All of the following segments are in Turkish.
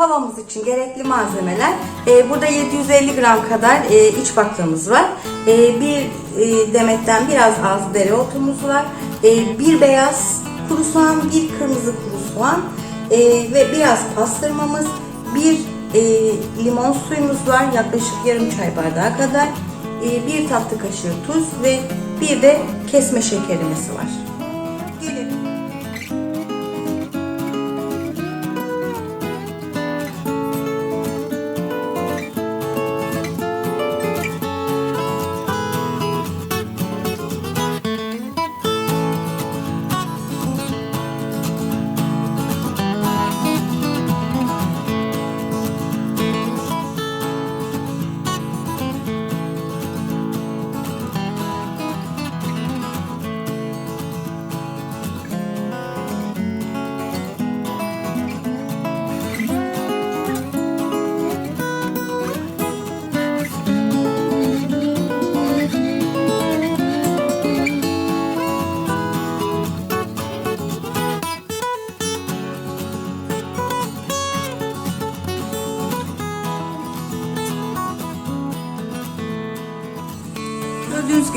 Favamız için gerekli malzemeler. e, burada 750 gram kadar e, iç baklamız var. E, bir e, demetten biraz az dereotumuz var. E, bir beyaz kuru soğan, bir kırmızı kuru soğan e, ve biraz pastırmamız, bir e, limon suyumuz var yaklaşık yarım çay bardağı kadar. E, bir tatlı kaşığı tuz ve bir de kesme şekerimiz var. Gelelim.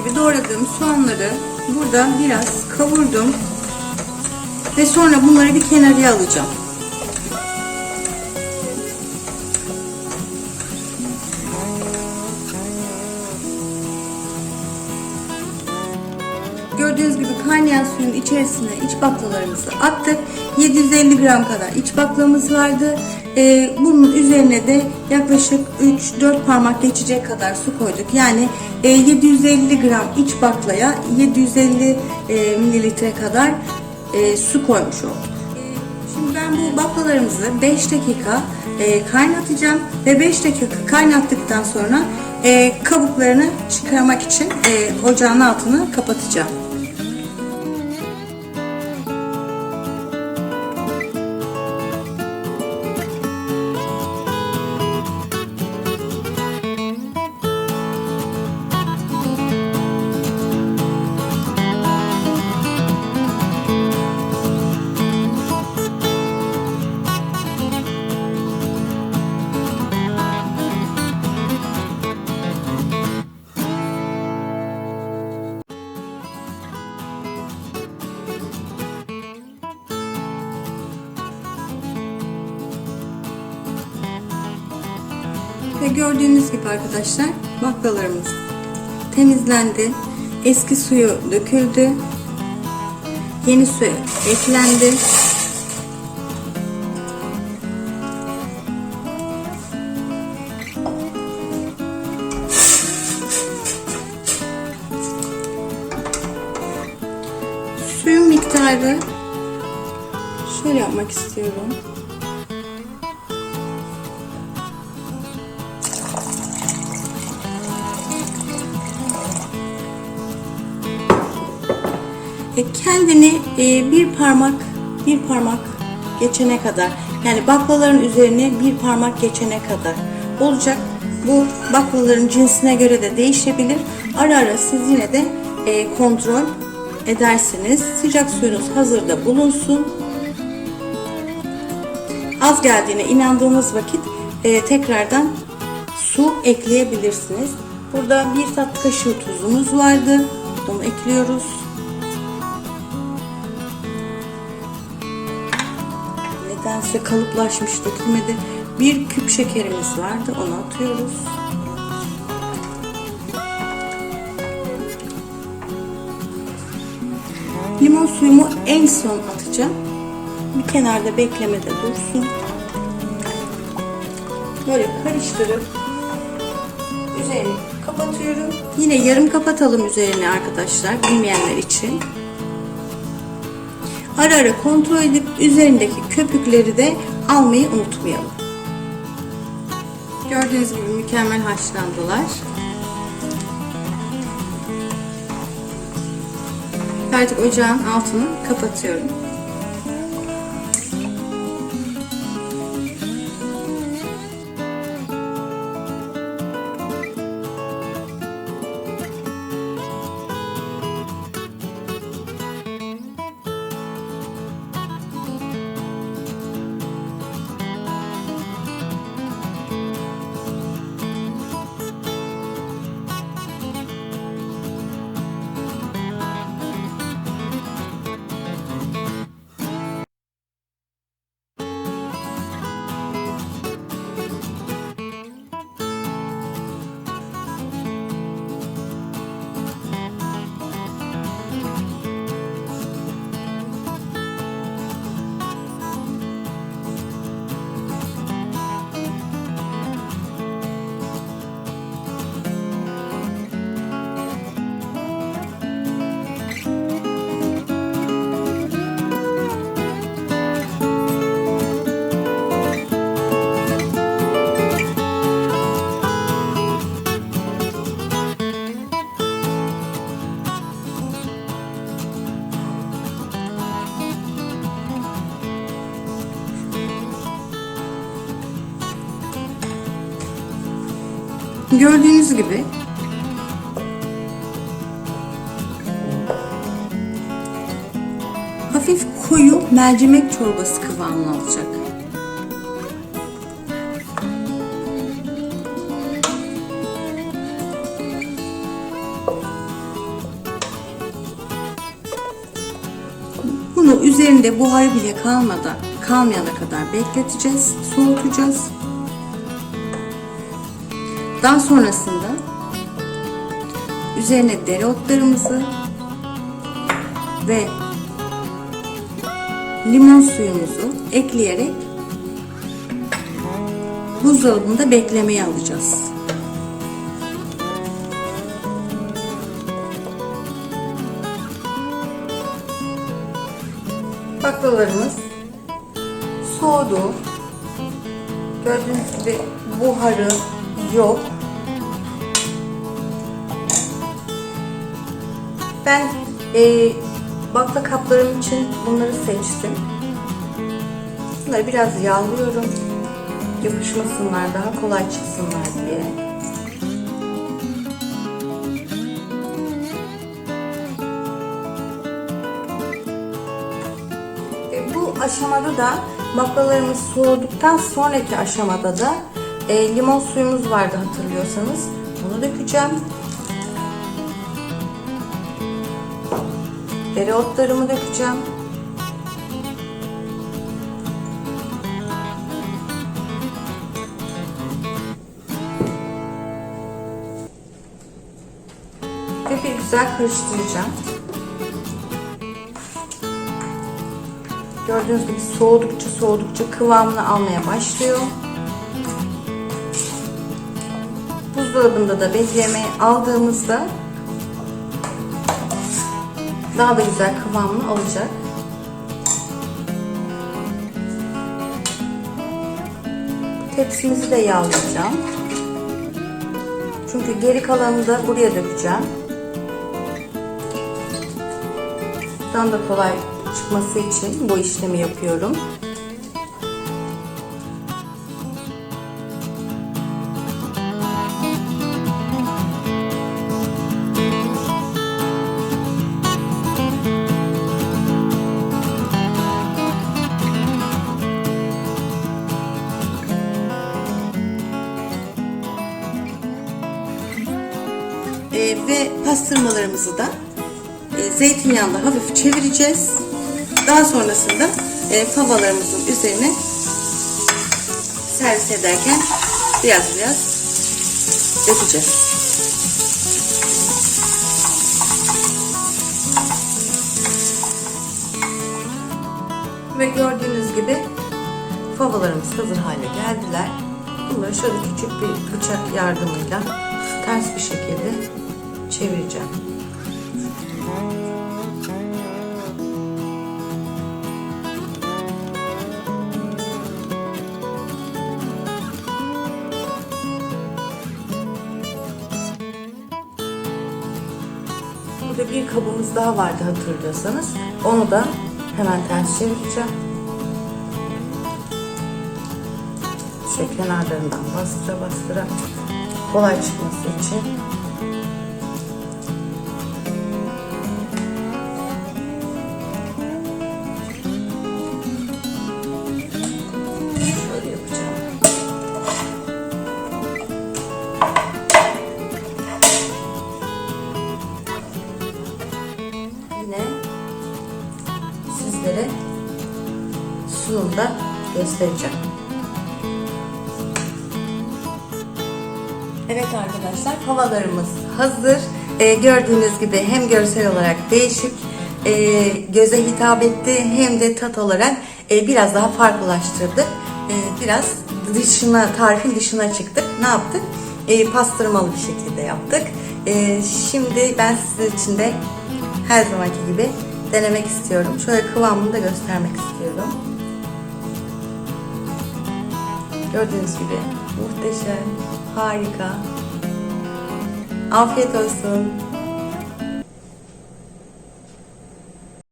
Gibi doğradığım soğanları burada biraz kavurdum. Ve sonra bunları bir kenarıya alacağım. Gördüğünüz gibi kaynayan suyun içerisine iç baklalarımızı attık. 750 gram kadar iç baklamız vardı. Ee, bunun üzerine de yaklaşık 3-4 parmak geçecek kadar su koyduk. Yani e, 750 gram iç baklaya 750 e, mililitre kadar e, su koymuş olduk. Şimdi ben bu baklalarımızı 5 dakika e, kaynatacağım ve 5 dakika kaynattıktan sonra e, kabuklarını çıkarmak için e, ocağın altını kapatacağım. Ve gördüğünüz gibi arkadaşlar baklalarımız temizlendi. Eski suyu döküldü. Yeni su eklendi. Suyun miktarı şöyle yapmak istiyorum. Kendini e, bir parmak bir parmak geçene kadar yani baklaların üzerine bir parmak geçene kadar olacak. Bu baklaların cinsine göre de değişebilir. Ara ara siz yine de e, kontrol edersiniz. Sıcak suyunuz hazırda bulunsun. Az geldiğine inandığınız vakit e, tekrardan su ekleyebilirsiniz. Burada bir tatlı kaşığı tuzumuz vardı. Onu ekliyoruz. Nedense kalıplaşmış dökülmedi. Bir küp şekerimiz vardı onu atıyoruz. Limon suyumu en son atacağım. Bir kenarda beklemede dursun. Böyle karıştırıp üzerini kapatıyorum. Yine yarım kapatalım üzerini arkadaşlar bilmeyenler için. Ara ara kontrol edip üzerindeki köpükleri de almayı unutmayalım. Gördüğünüz gibi mükemmel haşlandılar. Artık ocağın altını kapatıyorum. Gördüğünüz gibi hafif koyu mercimek çorbası kıvamını alacak. Bunu üzerinde buharı bile kalmadan kalmayana kadar bekleteceğiz, soğutacağız. Daha sonrasında üzerine dereotlarımızı ve limon suyumuzu ekleyerek buzdolabında beklemeye alacağız. Baklalarımız soğudu. Gördüğünüz gibi buharı yok. Ben e, bakla kaplarım için bunları seçtim. Bunları biraz yağlıyorum. Yapışmasınlar, daha kolay çıksınlar diye. E, bu aşamada da baklalarımız soğuduktan sonraki aşamada da e, limon suyumuz vardı hatırlıyorsanız. Bunu dökeceğim. Dereotlarımı dökeceğim. Ve bir güzel karıştıracağım. Gördüğünüz gibi soğudukça soğudukça kıvamını almaya başlıyor. Buzdolabında da beklemeye aldığımızda daha da güzel kıvamını alacak. Tepsimizi de yağlayacağım. Çünkü geri kalanını da buraya dökeceğim. Buradan da kolay çıkması için bu işlemi yapıyorum. Pastırmalarımızı da e, zeytinyağında hafif çevireceğiz. Daha sonrasında e, favalarımızın üzerine servis ederken biraz biraz dökeceğiz. Ve gördüğünüz gibi favalarımız hazır hale geldiler. Bunları şöyle küçük bir bıçak yardımıyla ters bir şekilde çevireceğim. Burada bir kabımız daha vardı hatırlıyorsanız. Onu da hemen ters çevireceğim. Şöyle kenarlarından bastıra bastıra kolay çıkması için. Göstereceğim. Evet arkadaşlar havalarımız hazır. Ee, gördüğünüz gibi hem görsel olarak değişik, e, göze hitap etti hem de tat olarak e, biraz daha farklılaştırdık. E, biraz dışına, tarifin dışına çıktık. Ne yaptık? E, pastırmalı bir şekilde yaptık. E, şimdi ben sizin için de her zamanki gibi denemek istiyorum. Şöyle kıvamını da göstermek istiyorum. Gördüğünüz gibi muhteşem, harika. Afiyet olsun.